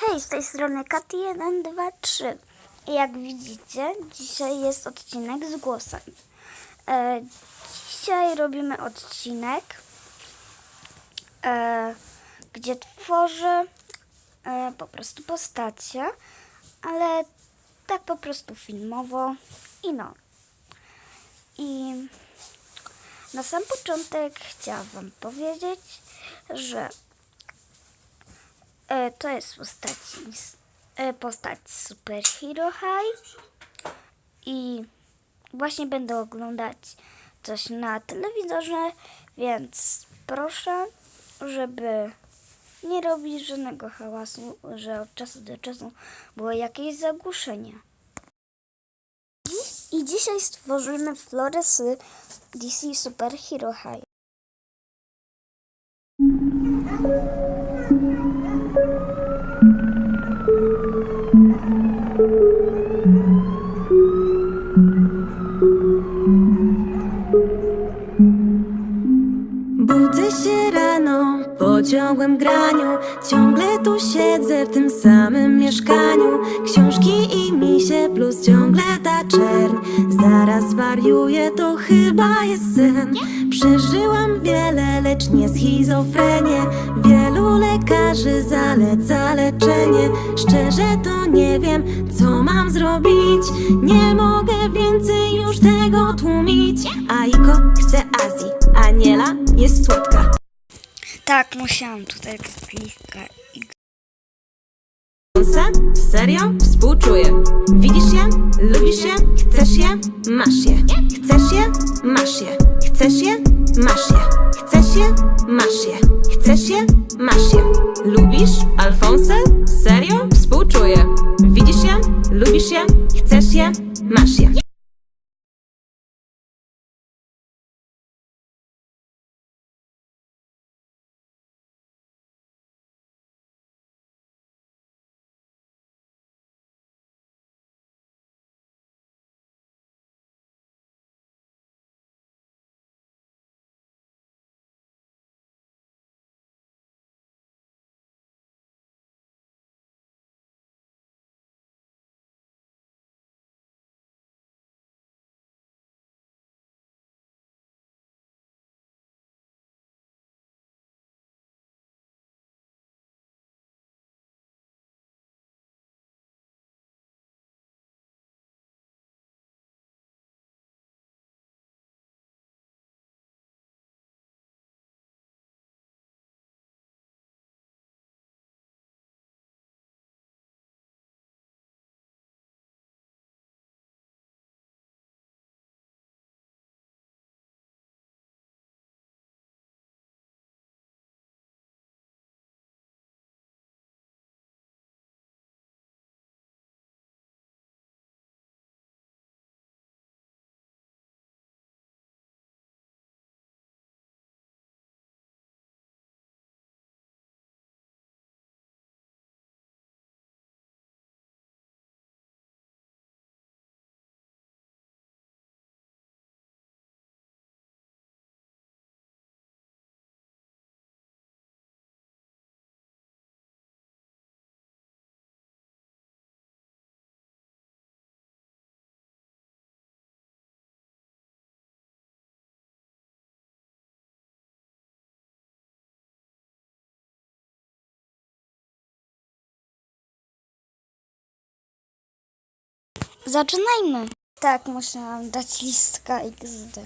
Hej, z tej strony Katy 1, 2, 3. Jak widzicie, dzisiaj jest odcinek z głosem. E, dzisiaj robimy odcinek, e, gdzie tworzę e, po prostu postacie, ale tak po prostu filmowo i no. I na sam początek chciałam Wam powiedzieć, że E, to jest postać, z- e, postać High i właśnie będę oglądać coś na telewizorze, więc proszę, żeby nie robić żadnego hałasu, że od czasu do czasu było jakieś zagłuszenie. I dzisiaj stworzymy Floresy DC Super Hero High. Budzę się rano po ciągłym graniu. Ciągle tu siedzę w tym samym mieszkaniu. Książki i misie plus ciągle ta czerń. Zaraz wariuję, to chyba jest sen Przeżyłam wiele, lecz nie schizofrenię Wielu lekarzy zaleca leczenie Szczerze to nie wiem, co mam zrobić Nie mogę więcej już tego tłumić Aiko chce Azji, Aniela jest słodka Tak, musiałam tutaj Se? Serio? Współczuję Widzisz je? Lubisz je? Chcesz je? Masz je Chcesz je? Masz je Chcesz je? Masz je Chcesz je? Masz je Chcesz je? Masz je Lubisz Alfonsę? Serio? Współczuję Widzisz je? Lubisz je? Chcesz je? Masz je Zaczynajmy. Tak, musiałam dać listka XD.